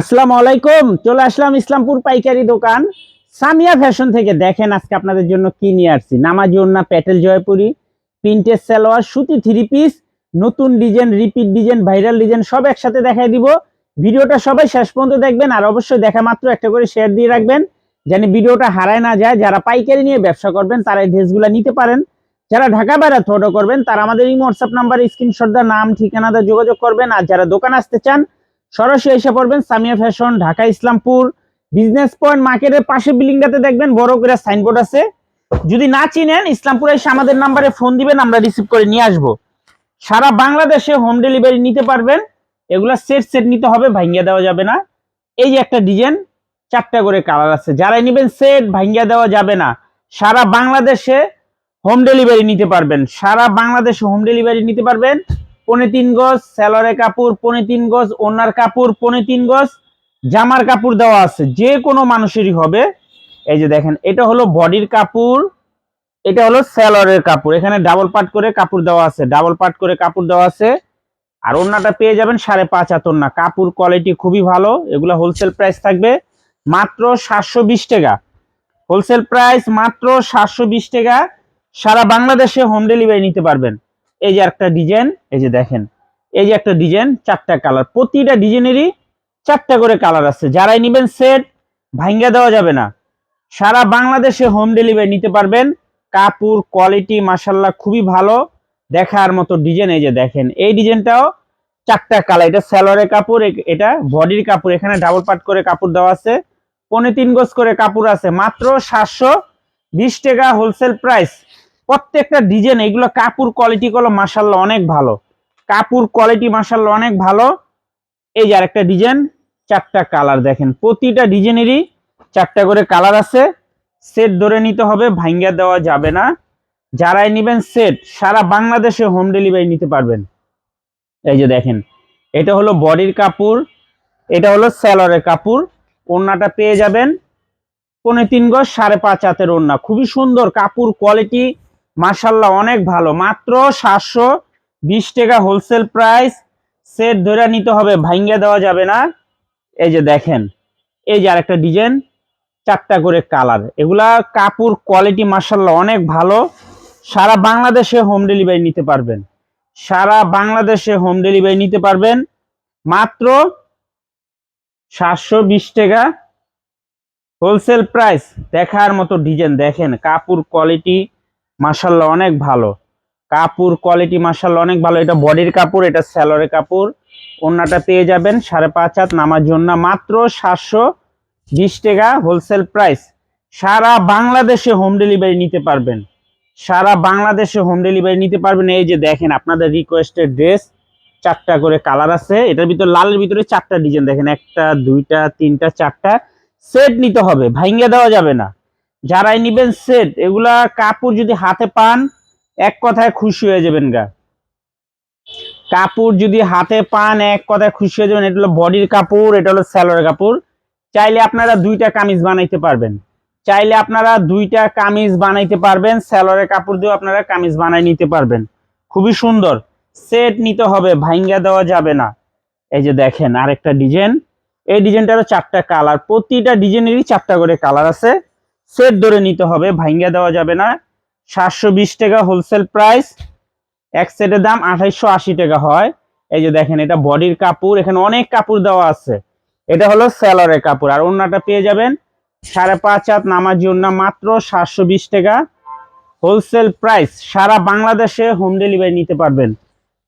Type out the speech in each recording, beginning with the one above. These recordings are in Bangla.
আসসালামু আলাইকুম, চলে আসলাম ইসলামপুর পাইকারি দোকান। সামিয়া ফ্যাশন থেকে দেখেন আজকে আপনাদের জন্য কি নিয়ে আসছি। নামাজি ওন্না প্যাটেল জয়পুরি প্রিন্টের সালোয়ার, সুতি থ্রি পিস, নতুন design, repeat design, viral design, সব একসাথে দেখাই দিব। ভিডিওটা সবাই শেষ পর্যন্ত দেখবেন আর অবশ্যই দেখা মাত্র একটা করে শেয়ার দিয়ে রাখবেন। যেন ভিডিওটা হারায় না যায়, যারা পাইকারি নিয়ে ব্যবসা করবেন, তারা এই ড্রেসগুলো নিতে পারেন। যারা ঢাকা বাইরে ফটো করবেন, তারা আমাদের এই হোয়াটসঅ্যাপ নাম্বারে স্ক্রিনশট দেওয়া নাম, ঠিকানা দিয়ে যোগাযোগ করবেন। আর যারা দোকান আসতে চান সরাসরি এসে পড়বেন Samia fashion, Dhaka Islampur. Business point মার্কেটের পাশে বিল্ডিংটাতে দেখবেন বড় করে সাইনবোর্ড আছে। যদি না চিনেন, ইসলামপুরে এসে আমাদের নাম্বারে ফোন দিবেন, আমরা রিসিভ করে নিয়ে আসব। সারা বাংলাদেশে হোম ডেলিভারি নিতে পারবেন। এগুলা সেট সেট নিতে হবে, ভাঙ্গিয়া দেওয়া যাবে না। এই যে একটা ডিজাইন চারটা করে কালার আছে। যারাই নেবেন সেট ভাঙ্গিয়া দেওয়া যাবে না। সারা বাংলাদেশে হোম ডেলিভারি নিতে পারবেন। সারা বাংলাদেশে হোম ডেলিভারি নিতে পারবেন। পনে তিন গজ, স্যালোয়ারের কাপড় পনে তিন গজ, ওনার কাপড় পনে তিন গজ, জামার কাপড় দেওয়া আছে। যে কোনো মানুষেরই হবে। এই যে দেখেন, এটা হলো বডির কাপড়, এটা হলো স্যালোয়ারের কাপড়। এখানে ডাবল পাট করে কাপড় দেওয়া আছে ডাবল পাট করে কাপড় দেওয়া আছে। আর ওনাটা পেয়ে যাবেন সাড়ে পাঁচ হাত ওন্না কাপড় কোয়ালিটি খুবই ভালো, এগুলো হোলসেল প্রাইস থাকবে মাত্র সাতশো বিশ টাকা। হোলসেল প্রাইস মাত্র সাতশো বিশ টাকা। সারা বাংলাদেশে হোম ডেলিভারি নিতে পারবেন। এই যে একটা ডিজাইন, এই যে দেখেন, এই যে একটা ডিজাইন, চারটা কালার। প্রতিটা ডিজাইনেরই চারটা করে কালার আছে। যারাই নেবেন সেট ভাঙ্গা দেওয়া যাবে না। সারা বাংলাদেশে হোম ডেলিভারি নিতে পারবেন। কাপড় কোয়ালিটি মাসাল্লাহ খুবই ভালো। দেখার মতো ডিজাইন, এই যে দেখেন, এই ডিজাইনটাও চারটা কালার। এটা স্যালোয়ারের কাপড় এটা বডির কাপড়। এখানে ডাবল পাট করে কাপড় দেওয়া আছে। পনে তিন গজ করে কাপড় আছে। মাত্র সাতশো বিশ টাকা হোলসেল প্রাইস প্রত্যেকটা ডিজাইন এগুলো কাপড় কোয়ালিটি গুলো মাসাল্লাহ অনেক ভালো। কাপড় কোয়ালিটি মাসাল্লাহ অনেক ভালো। এই যে আরেকটা ডিজাইন চারটা কালার দেখেন। প্রতিটা ডিজাইনেরই চারটা করে কালার আছে। সেট ধরে নিতে হবে, ভাঙ্গা দেওয়া যাবে না। যারাই নেবেন সেট সারা বাংলাদেশে হোম ডেলিভারি নিতে পারবেন। এই যে দেখেন, এটা হলো বডির কাপড়, এটা হলো স্যালোয়ারের কাপড়। ওড়নাটা পেয়ে যাবেন। পনে তিন গজ, সাড়ে পাঁচ হাতের ওড়না। খুবই সুন্দর কাপড় কোয়ালিটি মার্শাল্লাহ অনেক ভালো। মাত্র সাতশো বিশ টাকা হোলসেল প্রাইস সেট ধরে নিতে হবে ভাঙ্গা দেওয়া যাবে না। এই যে দেখেন, এই যে আরেকটা ডিজাইন চারটা করে কালার এগুলা কাপড় কোয়ালিটি মার্শাল্লাহ অনেক ভালো। সারা বাংলাদেশে হোম ডেলিভারি নিতে পারবেন। সারা বাংলাদেশে হোম ডেলিভারি নিতে পারবেন। মাত্র সাতশো বিশ টাকা হোলসেল প্রাইস দেখার মতো ডিজাইন দেখেন, কাপড় কোয়ালিটি মাসাল্লাহ অনেক ভালো। কাপড় কোয়ালিটি মাসাল্লাহ অনেক ভালো। এটা বডির কাপড়, এটা স্যালোয়ারের কাপড়। ওন্নাটা পেয়ে যাবেন সাড়ে পাঁচ হাত নামার জন্য। মাত্র সাতশো বিশ টাকা হোলসেল প্রাইস সারা বাংলাদেশে হোম ডেলিভারি নিতে পারবেন। সারা বাংলাদেশে হোম ডেলিভারি নিতে পারবেন। এই যে দেখেন, আপনাদের রিকোয়েস্টেড ড্রেস চারটা করে কালার আছে। এটার ভিতরে, লালের ভিতরে চারটা ডিজাইন দেখেন। একটা, দুইটা, তিনটা, চারটা। সেট নিতে হবে ভাঙ্গে দেওয়া যাবে না। যারাই নিবেন সেট এগুলা কাপড় যদি হাতে পান, এক কথায় খুশি হয়ে যাবেন গা। কাপড় যদি হাতে পান, এক কথায় খুশি হয়ে যাবেন, এটা হলো বডির কাপড়, এটা হলো স্যালোয়ার কাপড়। চাইলে আপনারা দুইটা কামিজ বানাইতে পারবেন। চাইলে আপনারা দুইটা কামিজ বানাইতে পারবেন স্যালোয়ারের কাপড় দিয়েও আপনারা কামিজ বানাই নিতে পারবেন। খুবই সুন্দর। সেট নিতে হবে ভাঙ্গা দেওয়া যাবে না। এই যে দেখেন, আরেকটা ডিজাইন। এই ডিজাইনটারও চারটা কালার। প্রতিটা ডিজাইনেরই চারটা করে কালার আছে। সেট ধরে নিতে হবে ভাঙ্গা দেওয়া যাবে না। সাতশো বিশ টাকা হোলসেল প্রাইস এক সেটের দাম আঠাইশশো টাকা হয়। এই যে দেখেন, এটা বডির কাপড়, এখানে অনেক কাপড় দেওয়া আছে। এটা হলো স্যালোয়ারের কাপড়, আর ওড়নাটা পেয়ে যাবেন সাড়ে পাঁচ হাত নামার জন্য মাত্র সাতশো বিশ টাকা। হোলসেল প্রাইস সারা বাংলাদেশে হোম ডেলিভারি নিতে পারবেন।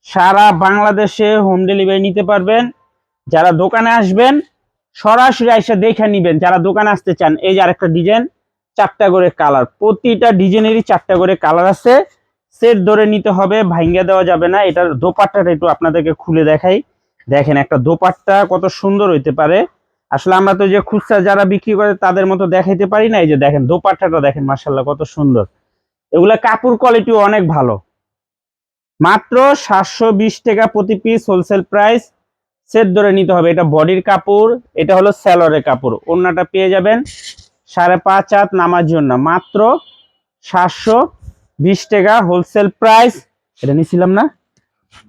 সারা বাংলাদেশে হোম ডেলিভারি নিতে পারবেন। যারা দোকানে আসবেন, সরাসরি এসে দেখে নিবেন, যারা দোকানে আসতে চান। এই যে আরেকটা ডিজাইন চারটা করে কালার। প্রতিটা ডিজাইনেরই চারটা করে কালার আছে। সেট ধরে নিতে হবে, ভাঙ্গা দেওয়া যাবে না। এটার দোপাট্টাটা একটু আপনাদেরকে খুলে দেখাই। দেখেন, একটা দোপাট্টা কত সুন্দর হইতে পারে। আসলে আমরা তো যে খুচরা যারা বিক্রি করে তাদের মতো দেখাইতে পারি না। এই যে দেখেন, দোপাট্টাটা দেখেন মার্শাল্লাহ কত সুন্দর। এগুলা কাপড় কোয়ালিটি অনেক ভালো। মাত্র সাতশো বিশ টাকা প্রতি পিস হোলসেল প্রাইস সেট ধরে নিতে হবে। এটা বডির কাপড়, এটা হলো স্যালোয়ারের কাপড়। অন্যটা পেয়ে যাবেন। সাড়ে পাঁচ হাত নামার জন্য। মাত্র সাতশো বিশ টাকা হোলসেল প্রাইস এটা নিয়েছিলাম না?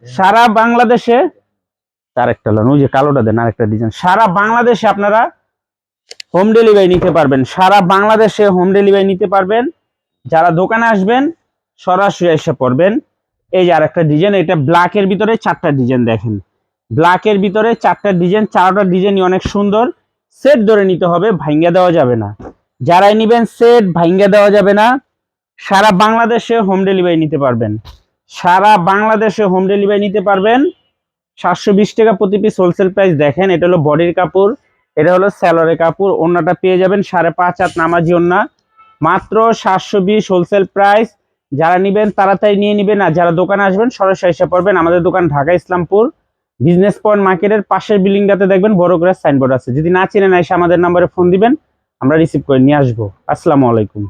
সারা বাংলাদেশে তার একটা লোন, ওই যে কালোটা দেন, আরেকটা ডিজাইন সারা বাংলাদেশে আপনারা হোম ডেলিভারি নিতে পারবেন। সারা বাংলাদেশে হোম ডেলিভারি নিতে পারবেন। যারা দোকানে আসবেন, সরাসরি এসে পড়বেন। এই যে আরেকটা ডিজাইন এটা ব্ল্যাকের ভিতরে চারটা ডিজাইন দেখেন। ব্ল্যাকের ভিতরে চারটা ডিজাইন চারটা ডিজাইনই অনেক সুন্দর। সেট ধরে নিতে হবে ভাঙ্গা দেওয়া যাবে না। যারাই নিবেন সেট ভাঙ্গা দেওয়া যাবে না। সারা বাংলাদেশে হোম ডেলিভারি নিতে পারবেন। সারা বাংলাদেশে হোম ডেলিভারি নিতে পারবেন। সাতশো বিশ টাকা প্রতি পিস হোলসেল প্রাইস দেখেন, এটা হলো বডির কাপড়, এটা হলো স্যালোরের কাপড় ওন্নাটা পেয়ে যাবেন সাড়ে পাঁচ হাত নামাজি ওন্না মাত্র সাতশো বিশ হোলসেল প্রাইস যারা নিবেন তাড়াতাড়ি নিয়ে নিবেন আর যারা দোকানে আসবেন সরাসরি এসে পড়বেন। আমাদের দোকান ঢাকা ইসলামপুর বিজনেস পয়েন্ট মার্কেটের পাশের বিল্ডিংটাতে দেখবেন বড় করে সাইনবোর্ড আছে। যদি না চেনেন এসে আমাদের নাম্বারে ফোন দিবেন। আমরা রিসিভ করে নিয়ে আসব। আসসালামু আলাইকুম।